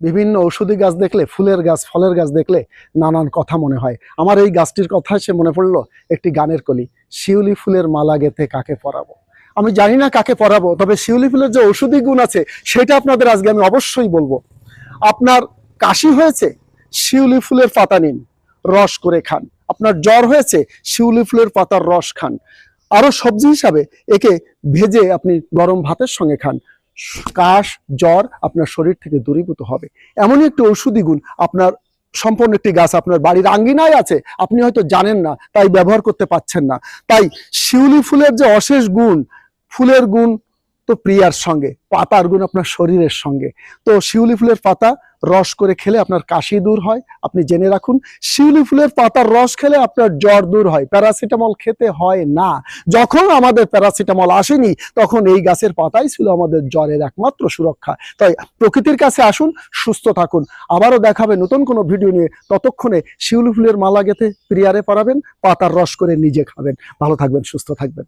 বিভিন্ন ঔষধি গাছ দেখলে, ফুলের গাছ, ফলের গাছ দেখলে নানান কথা মনে হয়। আমার এই গাছটির কথা সে মনে পড়ল, একটি গানের কলি, শিউলি ফুলের মালা গেথে কাকে পরাবো? আমি জানি না কাকে পরাবো, তবে শিউলি ফুলের যে ঔষধি গুণ আছে, সেটা আপনাদের আজকে আমি অবশ্যই বলব। আপনার কাশি হয়েছে, শিউলি ফুলের পাতা নিন, রস করে খান। আপনার জ্বর হয়েছে, শিউলি ফুলের পাতার রস খান। আরও সবজি হিসাবে একে ভেজে আপনি গরম ভাতের সঙ্গে খান। কাশ, জ্বর আপনার শরীর থেকে দূরীভূত হবে। এমনই একটি ঔষধি গুণ আপনার সম্পূর্ণ একটি গাছ, আপনার বাড়ির আঙ্গিনায় আছে। আপনি হয়তো জানেন না, তাই ব্যবহার করতে পাচ্ছেন না। তাই শিউলি ফুলের যে অশেষ গুণ, ফুলের গুণ তো প্রিয়ার সঙ্গে পাতার গুণ আপনার শরীরের সঙ্গে। তো শিউলি ফুলের পাতা রস করে খেলে আপনার কাশি দূর হয়, আপনি জেনে রাখুন, শিউলি ফুলের পাতার রস খেলে আপনার জ্বর দূর হয়। প্যারাসিটামল খেতে হয় না। যখন আমাদের প্যারাসিটামল আসেনি, তখন এই গাছের পাতাই ছিল আমাদের জ্বরের একমাত্র সুরক্ষা। তাই প্রকৃতির কাছে আসুন, সুস্থ থাকুন। আবারও দেখাবে নতুন কোনো ভিডিও নিয়ে। ততক্ষণে শিউলি ফুলের মালা গেথে প্রিয়ারে পরাবেন, পাতার রস করে নিজে খাবেন। ভালো থাকবেন, সুস্থ থাকবেন।